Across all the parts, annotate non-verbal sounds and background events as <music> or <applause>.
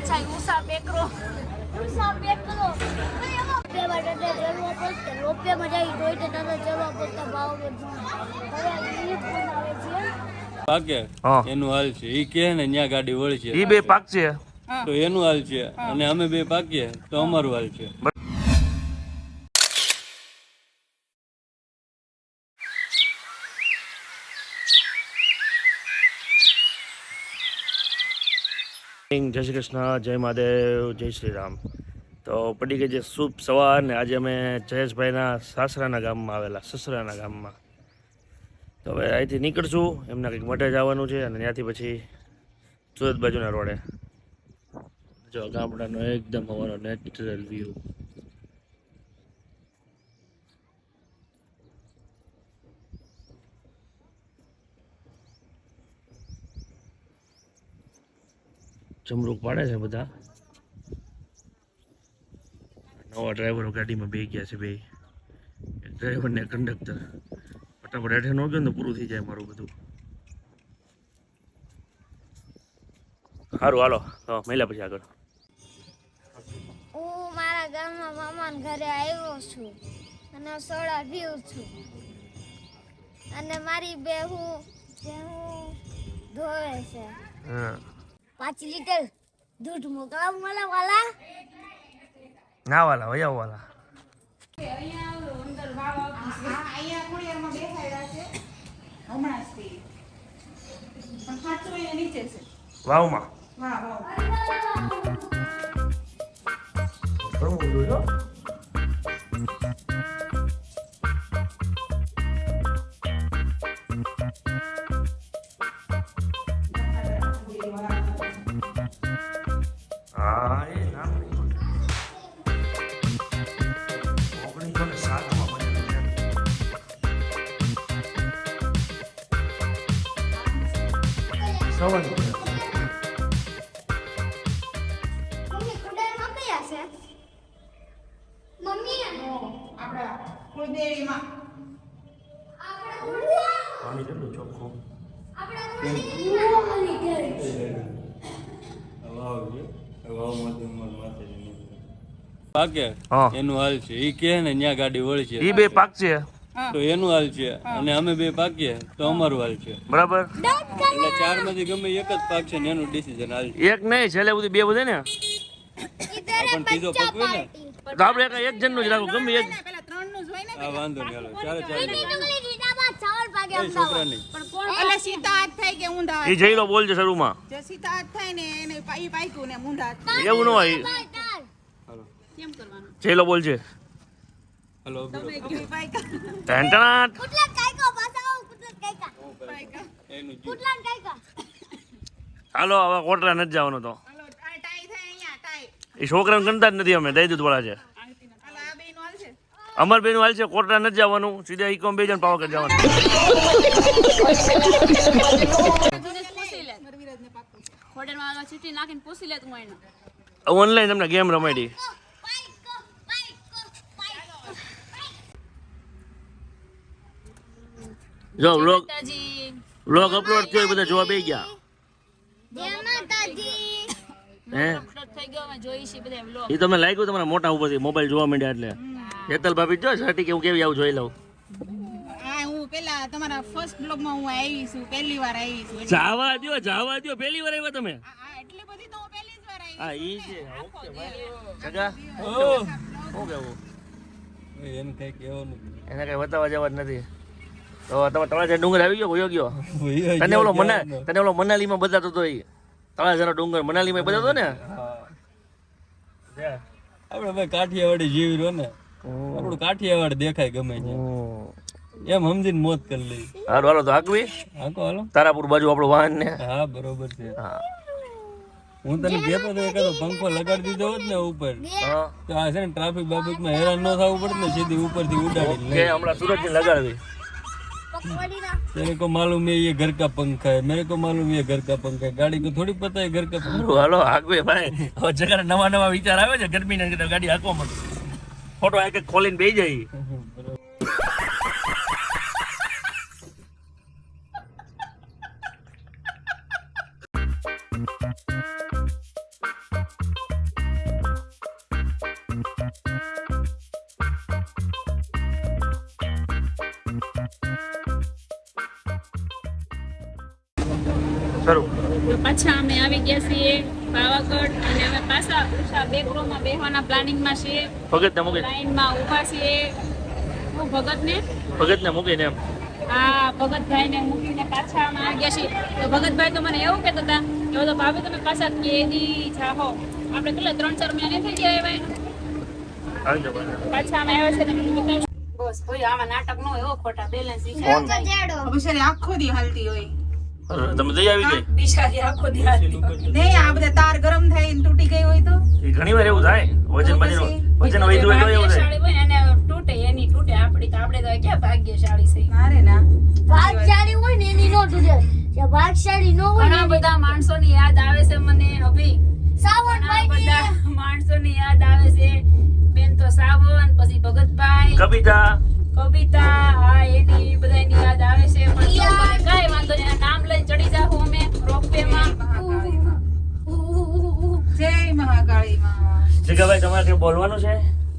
પાછા ઉષા બેકરો ઉષા બેકરો. એનું હાલ છે. ઈ કે ને ત્યાં ગાડી વળશે. ઈ બે પાક છે. તો એનું હાલ છે. અને અમે બે પાકીએ તો અમારું હાલ છે. જય શ્રી કૃષ્ણ, જય મહાદેવ, જય શ્રી રામ. તો પડી ગઈ છે શુભ સવાર ને આજે અમે જયેશભાઈના સાસરાના ગામમાં આવેલા, સસરાના ગામમાં. તો હવે અહીંથી નીકળશું, એમના કંઈક મઠે જવાનું છે અને ત્યાંથી પછી સુરત બાજુના રોડે. જો ગામડાનો એકદમ હવાનો નેચરલ વ્યૂ જમરૂક પાડે છે બધા. નવા ડ્રાઈવરો ગાડીમાં બે ગયા છે બે. ડ્રાઈવર ને કંડક્ટર ફટાફટ હેઠે ન ગયો ને પૂરું થઈ જાય મારું બધું. સારું હાલો. તો મહિલા પછી આગળ. હું મારા ગામમાં મામાના ઘરે આવ્યો છું અને સોડા પીઉં છું. અને મારી બેહુ જે હું ધોવે છે. હા. પાંચ લીટર દૂધ મોકલાવ મને વાલા. ના વાલા વયા વાલા. વાવમાં. વાવ બેસાડ્યા છે. છે આપણા કુળદેવીમાં. પાણી કેટલું ચોખ્ખું? છે. પાકે? એનું હાલ છે. ઈ કે ને ન્યા ગાડી વળશે. ઈ બે પાક છે તો એનું હાલ છે. અને અમે બે પાકીએ તો અમારું હાલ છે. બરાબર? એટલે ચારમાંથી ગમે એક જ પાક છે ને એનું ડિસિઝન હાલ એક નહીં છેલ્લે બધું બે બધે ને? પણ ત્રીજો પકવે ને? તો આપણે એક જણનું જ રાખવું ગમે એક આ વાંધો નહીં હાલો ચાલો ચાલે. એવું ન હોય. હાલો. કેમ બોલ છે. હાલો ઊભી રહો. અભી પાક્યા ટેન્ટનાટ. પાક્યા એનું જીવ હાલો હવે કોટરા નથી જવાનો તો. હાલો આ ટાઈ થાય અહીંયા ટાઈ એ છોકરાને ગણતા જ નથી અમે દઈ દૂધ વાળા છે. હાલો આ છે. અમર બેન હાલ છે કોટરા નથી જવાનું સીધા ઈકોમ બે જણ પાવાગઢ જવાનું. ઓનલાઈન તમને ગેમ રમાડી. જો વ્લોગ માતાજી. વ્લોગ અપલોડ થયો બધા જોવા બે ગયા. હે? અપલોડ થઈ ગયો અમે જોઈ છીએ બધા વ્લોગ. એ તમે લાગ્યું તમારા મોટા ઉપરથી મોબાઈલ જોવા માંડ્યા એટલે. હેતલ ભાભી જો કે હું કેવી આવું જોઈ લઉં. હું પેલા તમારા ફર્સ્ટ બ્લોગમાં હું આવી છું પહેલી વાર આવી છું જાવા દો જાવા દો પહેલી વાર આવ્યા તમે? આ- આ એટલી બધી તો હું પહેલી જ વાર આવી હા ઈ છે ઓકે ભાઈ! શું કેવું? એને કઈ કહેવાનું એને કઈ બતાવવા જવા જ નથી. તો તમે તળાજા ડુંગર આવી ગયો ગયો? ગયો. તને ઓલો મના તને ઓલો મનાલીમાં બતાતો તો ઈ તળાજાનો ડુંગર મનાલીમાં બતાતો ને? હા. આપણે ભાઈ કાઠિયાવાડી જીવી રહ્યો ને આપણું કાઠિયાવાડ દેખાય ગમે છે. એમ સમજીને મોત કરી લઈ. હાલો હાલો તો આગવી હાકો હાલો. તારાપુર બાજુ આપણું વાહન ને. હા બરોબર છે. હા. હું તને કહેતો તો એકાદો પંખો લગાડી દીધો હોત ને ઉપર તો આ છે ને ટ્રાફિક બાફિકમાં હેરાન ન થવું પડે ને સીધી ઉપરથી ઉડાડી કે લે હમણાં સુરતની લગાડવી. तेरे को मालूम है ये घर का पंखा है मेरे को मालूम है ये घर का पंखा है गाड़ी को थोड़ी पता है घर का पंखा હાલો હાલો આગવી ભાઈ હવે જગા નવા નવા વિચાર આવે છે ગરમી ના ગાડી હાંકવા માંડો ફોટો આ કે ખોલીને બેસી જાય તો પાછા અમે આવી ગયા છીએ પાવાગઢ અને અમે પાછા ઉષા બેકરોમાં બેહવાના પ્લાનિંગમાં છીએ ભગતને મૂકી લાઈનમાં ઊભા છીએ. હું ભગતને? ભગતને મૂકીને એમ. આ ભગતભાઈને મૂકીને પાછા અમે આવી ગયા છીએ. તો ભગતભાઈ તો મને એવું કહેતા હતા કે તો ભાભી તમે પાછા કેદી જાહો. આપણે કેટલા ત્રણ ચાર મહિના નહીં થઈ ગયા એવા પાછા. પાછા અમે આવ્યા છે તમને બસ કોઈ આમાં નાટક ન હોય હો ખોટા બેલેન્સ આખો દી હાલતી હોય. તમે જઈ આવી ગઈ બિચારી આખો દિવસ નહીં આ બધા તાર ગરમ થઈ ને તૂટી ગઈ હોય તો? એ ઘણી વાર એવું થાય. વજન બની વજન વધ્યું હોય એવું થાય. ભાગ્યશાળી હોય ને એને તૂટે એની તૂટે. આપણી તો આપણે તો ક્યાં ભાગ્યશાળી છે મારે ના. ભાગશાળી હોય ને એની નો તૂટે. જે ભાગશાળી નો હોય ઘણા બધા માણસોની યાદ આવે છે મને અભી. સાવણ ઘણા ભાઈ બધા માણસોની યાદ આવે છે. બેન તો સાવન પછી ભગતભાઈ. કવિતા. કવિતા હા એની બધાની યાદ આવે છે. પણ કાંઈ વાંધો નહીં નામ લઈને ચડી જાવ અમે રોપવે માં જય મહાકાળી માં જગાભાઈ તમારે કઈ બોલવાનું છે?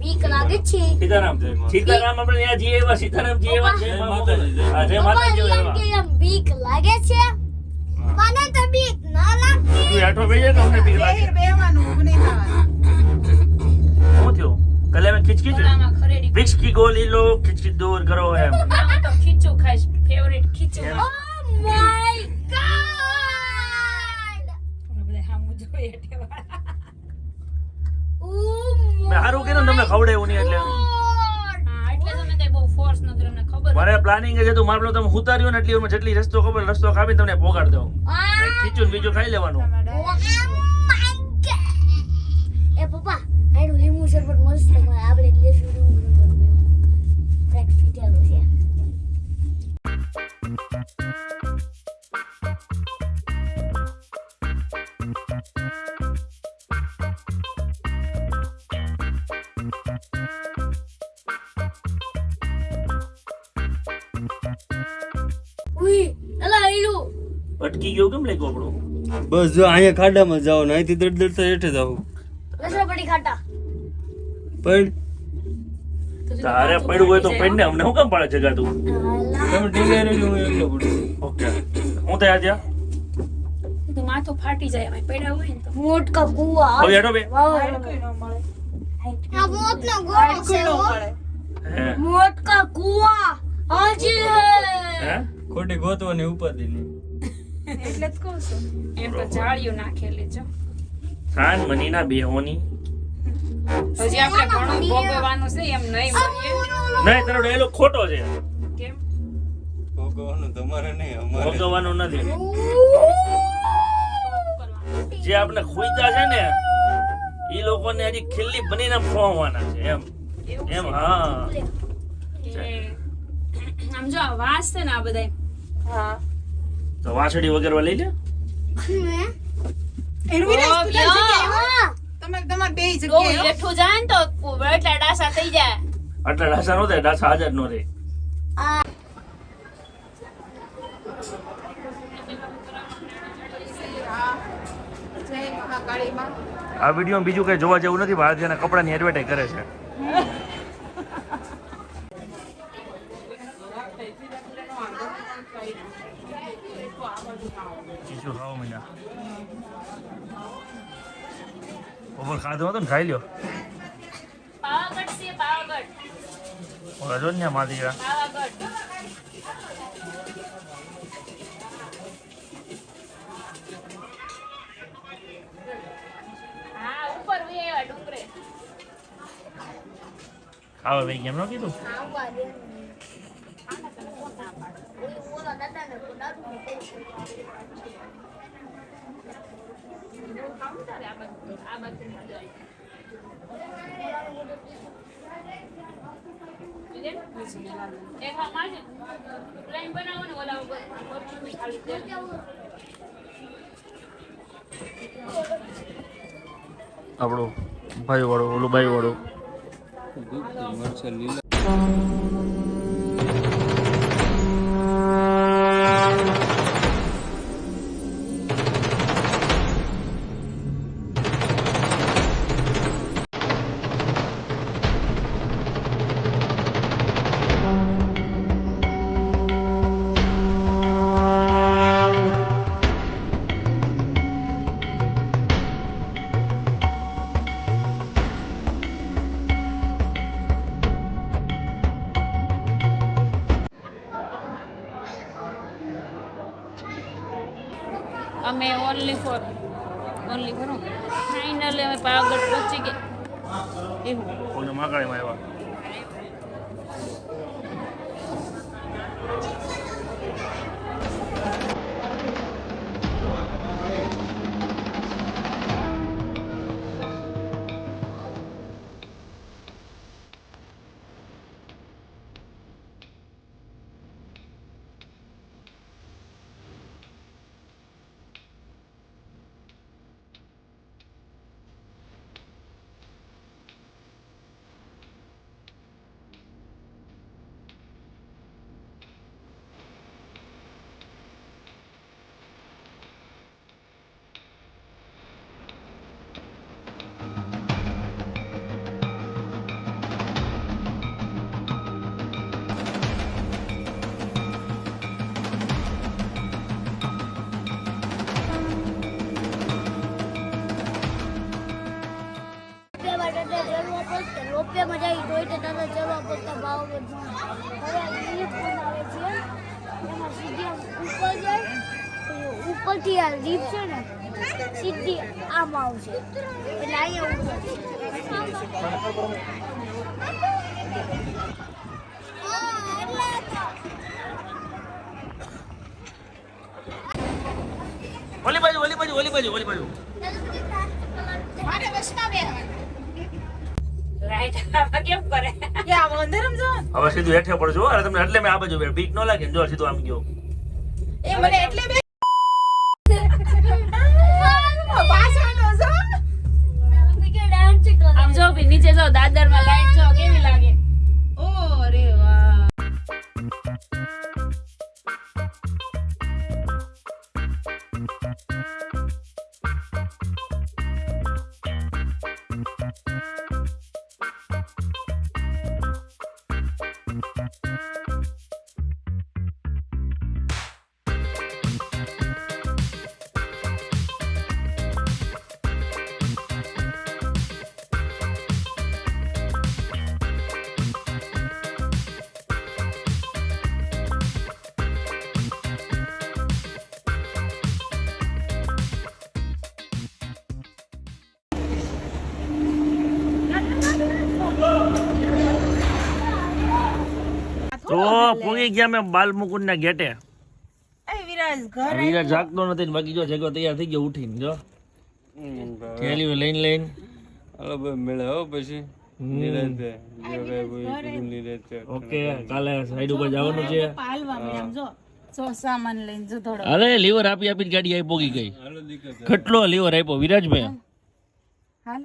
બીક લાગે છે. સીતારામ. સીતારામ આપણે ત્યાં જઈએ એવા સીતારામ જઈએ એવા. જય જય માતાજી માતાજી. હા, જય માતાજી એમ કે એમ બીક લાગે છે. મને તો બીક ના લાગતી તું હેઠો બેજે તો અમને બીક લાગે? બેવાનું નહીં થવાનું. અમે ખીચખીચ ગળામાં ખરેડી વિક્સ કી ગોલી લો ખીચકી દૂર કરો એમ. <laughs> તો ખીચું ખાઈશ ફેવરેટ ખીચું. ઓ માય ગોડ બધા સામું જોઈએ ટેવાળા. ઓ મેં હારું કીધું તમને ખવડાવ્યું નહીં એટલે હા એટલે જ અમે કઈ બહુ ફોર્સ ન કર્યો અમને ખબર મારે પ્લાનિંગ જ હતું મારે તમે ઉતાર્યું ને એટલી જેટલી રસ્તો ખબર રસ્તો કાપી તમને પોગાડ દઉં. ખીચું બીજું ખાઈ લેવાનું. લીંબુ શરબત મસ્ત મળે આપણે લીંબુ શરબત ટ્રેક ફીટેલું છે. અટકી ગયો કેમ લાગ્યો આપણું બસ જો અહીંયા ખાડામાં જાઓ ને અહીંથી દડ તો હેઠે ખાટા પણ તારે પડ્યું હોય તો પડ ને અમને હું કામ પાડે જગાતું તમે ઢીંગાઈ રહેલી હું એકલો પડું. ઓકે. હું ત્યાં જ્યાં ફાટી જાય અમે પડ્યા હોય ને તો. મોટકા કુવા. હવે હેઠો બે. હાડકુંય ન મળે. ગોળો છે હાડકુંય ન હો. મળે. હે? મોટકા કુવા. હાજી હે. હે? ખોટી ગોતવાની ઉપાધિ નહીં. એટલે જ કહું છું. એમ તો જાળીઓ નાખેલી જો ખાન મનીના બેહોની. હજી આપણે ઘણું ભોગવવાનું છે એમ નહીં મળીએ નહીં તારો ડાયલોગ ખોટો છે. કેમ? ભોગવવાનું તમારે નહીં અમારે ભોગવવાનું નથી. જે આપણે ખુઈતા છે ને એ લોકોને હજી ખીલ્લી બનીને ખોવાના છે એમ. એમ હા. આમ જો વાસ છે ને આ બધાય. હા. તો વાછડી વગેરે લઈ લે? એનું તમારે તમારે બેય જગ્યાએ લેઠું જાય ને તો એટલા ડાસા થઈ જાય. એટલે ડાસા નો થાય ડાસા હાજર નો રહે જય મહાકાળી માં આ વીડિયો બીજું કઈ જોવા જેવું નથી ભારતીયના કપડા કપડાની એડવર્ટાઈઝ કરે છે. ચીચું ખાવા માંડ્યા બપોર ખાધો હતો ને ખાઈ લ્યો. પાવાગઢ છે પાવાગઢ. ઓલા જો ને ગયા પાવાગઢ. હા ઉપર વે ડુંગરે. ખાવા ભાઈ કેમ ન કીધું? ઓલા ને ઓલા ઉપર ખાલી તેલ. આપણું ભાઈ વાળો ઓલું ભાઈ વાળો. અમે only four only four finally અમે પાવાગઢ પહોંચી ગયા. એવું. કોઈને માકાળીમાં આવ્યા? રોપિયામાં જઈ તો એટલે તને ચડવા પડતા ભાવ હવે છે. એમાં સીધી ઉપર જાય. ઉપરથી આ લીફ છે ને સીધી આમ આવશે. એટલે અહીંયા ઓલી બાજુ ઓલી બાજુ ઓલી બાજુ ઓલી બાજુ. મારે બસમાં બેહવાનું. હવે સીધું હેઠે પડજો અરે તમને એટલે મેં આ બાજુ બીક ન લાગે જો સીધું આમ ગયો. એ મને એટલે પૂગી ગયા મેં બાલ મુકુંદ ના ગેટે એ વિરાજ જાગતો નથી બાકી જો જગો તૈયાર થઈ ગયો ઉઠીને જો. થેલી લઈને લઈને. હાલો ભાઈ મેળે હો પછી. ઓકે કાલે સાઈડ ઉપર જવાનું છે. પાલવા મે આમ જો. સો સામાન લઈને જો થોડો. અરે લીવર આપી આપીને ગાડી આવી પોગી ગઈ. કેટલો લીવર આપ્યો? વિરાજભાઈ? હાલ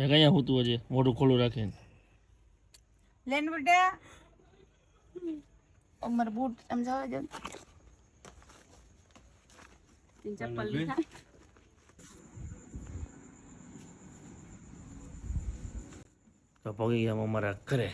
એ કયા હોતું હશે મોઢું ખોલું રાખીને. લેન બેટા? ઉમર બૂટ સમજાવવા જો ચપ્પલ લીધા. તો પગી ગયા અમારા ઘરે.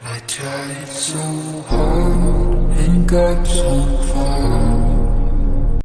I tried so hard got some fire.